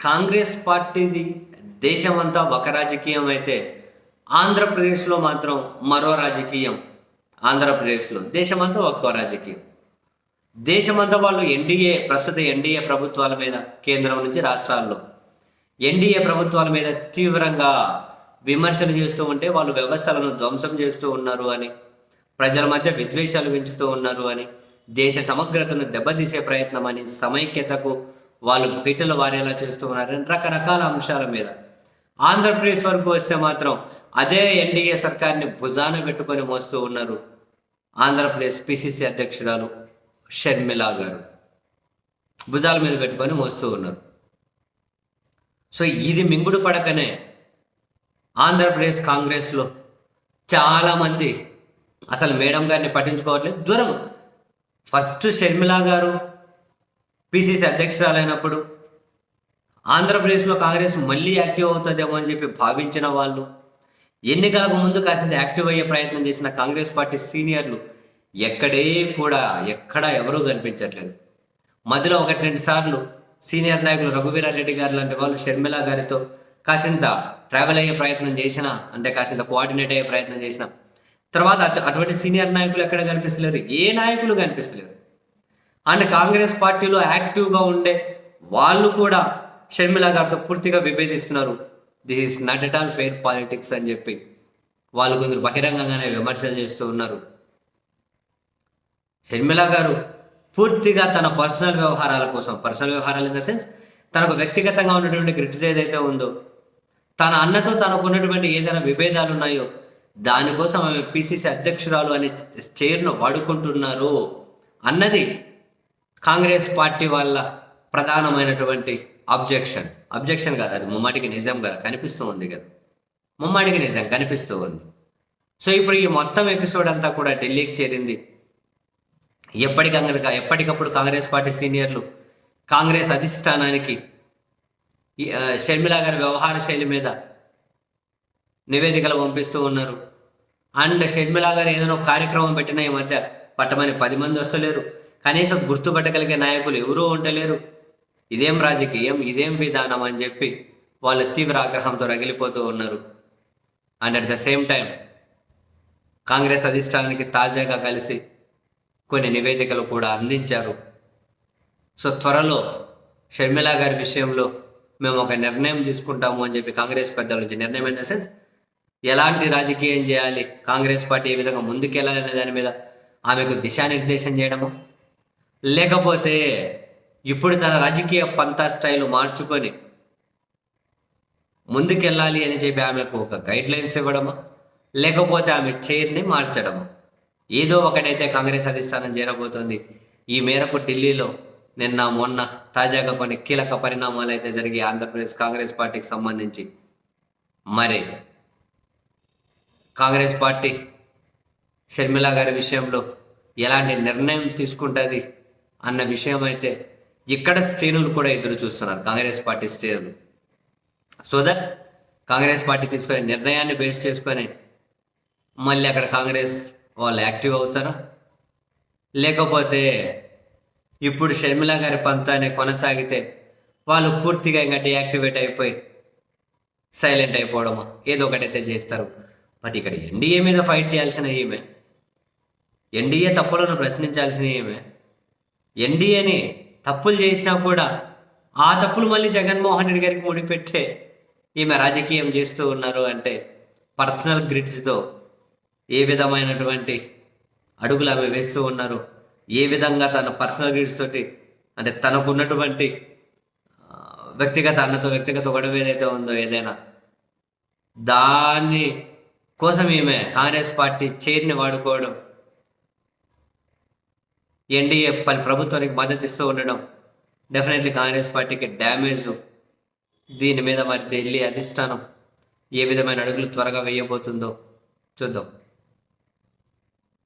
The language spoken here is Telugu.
కాంగ్రెస్ పార్టీది దేశమంతా ఒక రాజకీయం అయితే ఆంధ్రప్రదేశ్లో మాత్రం మరో రాజకీయం. ఆంధ్రప్రదేశ్లో దేశమంతా ఒక్కో రాజకీయం. దేశమంతా వాళ్ళు ఎన్డీఏ ప్రస్తుత ఎన్డీఏ ప్రభుత్వాల మీద కేంద్రం నుంచి రాష్ట్రాల్లో ఎన్డీఏ ప్రభుత్వాల మీద తీవ్రంగా విమర్శలు చేస్తూ ఉంటే వాళ్ళు వ్యవస్థలను ధ్వంసం చేస్తూ ఉన్నారు అని ప్రజల మధ్య విద్వేషాలు పెంచుతూ ఉన్నారు అని దేశ సమగ్రతను దెబ్బతీసే ప్రయత్నం అని సమైక్యతకు వాళ్ళు పీటలు వారేలా చేస్తూ ఉన్నారని రకరకాల అంశాల మీద. ఆంధ్రప్రదేశ్ వరకు వస్తే మాత్రం అదే ఎన్డీఏ సర్కార్ని భుజాన పెట్టుకొని మోస్తూ ఉన్నారు ఆంధ్రప్రదేశ్ పిసిసి అధ్యక్షురాలు షర్మిల గారు. భుజాల మీద పెట్టుకొని మోస్తూ ఉన్నారు. సో ఇది మింగుడు పడకనే ఆంధ్రప్రదేశ్ కాంగ్రెస్లో చాలామంది అసలు మేడం గారిని పట్టించుకోవట్లేదు. దూరం. ఫస్ట్ షర్మిల గారు పిసిసి అధ్యక్షురాలైనప్పుడు ఆంధ్రప్రదేశ్లో కాంగ్రెస్ మళ్ళీ యాక్టివ్ అవుతుందేమో అని చెప్పి భావించిన వాళ్ళు ఎన్నికలకు ముందు కాసింత యాక్టివ్ అయ్యే ప్రయత్నం చేసిన కాంగ్రెస్ పార్టీ సీనియర్లు ఎక్కడే కూడా ఎక్కడ ఎవరూ కనిపించట్లేదు. మధ్యలో ఒకటి రెండు సార్లు సీనియర్ నాయకులు రఘువీరారెడ్డి గారు లాంటి వాళ్ళు షర్మిల గారితో కాసింత ట్రావెల్ అయ్యే ప్రయత్నం చేసిన అంటే కాసింత కోఆర్డినేట్ అయ్యే ప్రయత్నం చేసిన. తర్వాత అటువంటి సీనియర్ నాయకులు ఎక్కడ కనిపిస్తలేరు? ఏ నాయకులు కనిపిస్తలేరు? అండ్ కాంగ్రెస్ పార్టీలో యాక్టివ్గా ఉండే వాళ్ళు కూడా షర్మిల గారితో పూర్తిగా విభేదిస్తున్నారు. This is not at all fair politics అని చెప్పి వాళ్ళు కొందరు బహిరంగంగానే విమర్శలు చేస్తూ ఉన్నారు. షర్మిల గారు పూర్తిగా తన పర్సనల్ వ్యవహారాల కోసం పర్సనల్ వ్యవహారాలు ఇన్ ద సెన్స్ తనకు వ్యక్తిగతంగా ఉన్నటువంటి గ్రిడ్స్ ఏదైతే ఉందో తన అన్నతో తనకు ఉన్నటువంటి ఏదైనా విభేదాలు ఉన్నాయో దానికోసం ఆమె పిసిసి అధ్యక్షురాలు అనే చైర్ను వాడుకుంటున్నారు అన్నది కాంగ్రెస్ పార్టీ వాళ్ళ ప్రధానమైనటువంటి అబ్జెక్షన్ అబ్జెక్షన్ కాదు అది ముమ్మాటికి నిజం కదా కనిపిస్తూ ఉంది కదా. ముమ్మాటికి నిజం కనిపిస్తూ ఉంది. సో ఇప్పుడు ఈ మొత్తం ఎపిసోడ్ అంతా కూడా ఢిల్లీకి చేరింది. ఎప్పటికక్కడ ఎప్పటికప్పుడు కాంగ్రెస్ పార్టీ సీనియర్లు కాంగ్రెస్ అధిష్టానానికి ఈ, షర్మిల గారి వ్యవహార శైలి మీద నివేదికలు పంపిస్తూ ఉన్నారు. అండ్ షర్మిల గారు ఏదైనా కార్యక్రమం పెట్టినా ఈ మధ్య పట్టమని పది మంది వస్తలేరు. కనీసం గుర్తుపట్టగలిగే నాయకులు ఎవరూ ఉండలేరు. ఇదేం రాజకీయం ఇదేం విధానం అని చెప్పి వాళ్ళు తీవ్ర ఆగ్రహంతో రగిలిపోతూ ఉన్నారు. And at the same time Congress అధిష్టానానికి తాజాగా కలిసి కొన్ని నివేదికలు కూడా అందించారు. సో త్వరలో షర్మిల గారి విషయంలో మేము ఒక నిర్ణయం తీసుకుంటాము అని చెప్పి కాంగ్రెస్ పెద్దల నుంచి నిర్ణయం ఇన్ ద సెన్స్ ఎలాంటి రాజకీయం చేయాలి కాంగ్రెస్ పార్టీ ఏ విధంగా ముందుకెళ్ళాలి అనే దాని మీద ఆమెకు దిశానిర్దేశం చేయడము? లేకపోతే ఇప్పుడు తన రాజకీయ పంతా స్టైల్ మార్చుకొని ముందుకెళ్ళాలి అని చెప్పి ఆమెకు ఒక గైడ్ లైన్స్ లేకపోతే ఆమె చైర్ని మార్చడము? ఏదో ఒకటైతే కాంగ్రెస్ అధిష్టానం చేరబోతోంది. ఈ మేరకు ఢిల్లీలో నిన్న మొన్న తాజాగా కొన్ని కీలక పరిణామాలు అయితే జరిగి ఆంధ్రప్రదేశ్ కాంగ్రెస్ పార్టీకి సంబంధించి. మరి కాంగ్రెస్ పార్టీ షర్మిల గారి విషయంలో ఎలాంటి నిర్ణయం తీసుకుంటుంది? అన్న విషయం అయితే ఇక్కడ శ్రేణులు కూడా ఎదురు చూస్తున్నారు కాంగ్రెస్ పార్టీ శ్రేణులు సో దట్ కాంగ్రెస్ పార్టీ తీసుకునే నిర్ణయాన్ని బేస్ చేసుకొని మళ్ళీ అక్కడ కాంగ్రెస్ వాళ్ళు యాక్టివ్ అవుతారా? లేకపోతే ఇప్పుడు షర్మిల గారి పంతాన్ని కొనసాగితే వాళ్ళు పూర్తిగా ఇంకా డియాక్టివేట్ అయిపోయి సైలెంట్ అయిపోవడమా? ఏదో ఒకటైతే చేస్తారు. బట్ ఇక్కడ ఎన్డీఏ మీద ఫైట్ చేయాల్సిన ఈమె ఎన్డీఏ తప్పులను ప్రశ్నించాల్సిన ఈమె ఎన్డీఏని తప్పులు చేసినా కూడా ఆ తప్పులు మళ్ళీ జగన్మోహన్ రెడ్డి గారికి ముడిపెట్టే ఈమె రాజకీయం చేస్తూ ఉన్నారు అంటే పర్సనల్ గ్రిడ్స్తో ఏ విధమైనటువంటి అడుగులు ఆమె వేస్తూ ఉన్నారు ఏ విధంగా తన పర్సనల్ గ్రిడ్స్ తోటి అంటే తనకున్నటువంటి వ్యక్తిగత అన్నతో వ్యక్తిగత గొడవ ఏదైతే ఉందో ఏదైనా దాన్ని కోసం ఈమె కాంగ్రెస్ పార్టీ చైర్ని వాడుకోవడం ఎన్డీఏ పని ప్రభుత్వానికి మద్దతు ఇస్తూ ఉండడం డెఫినెట్లీ కాంగ్రెస్ పార్టీకి డ్యామేజ్. దీని మీద మరి ఢిల్లీ అధిష్టానం ఏ విధమైన అడుగులు త్వరగా వేయబోతుందో చూద్దాం.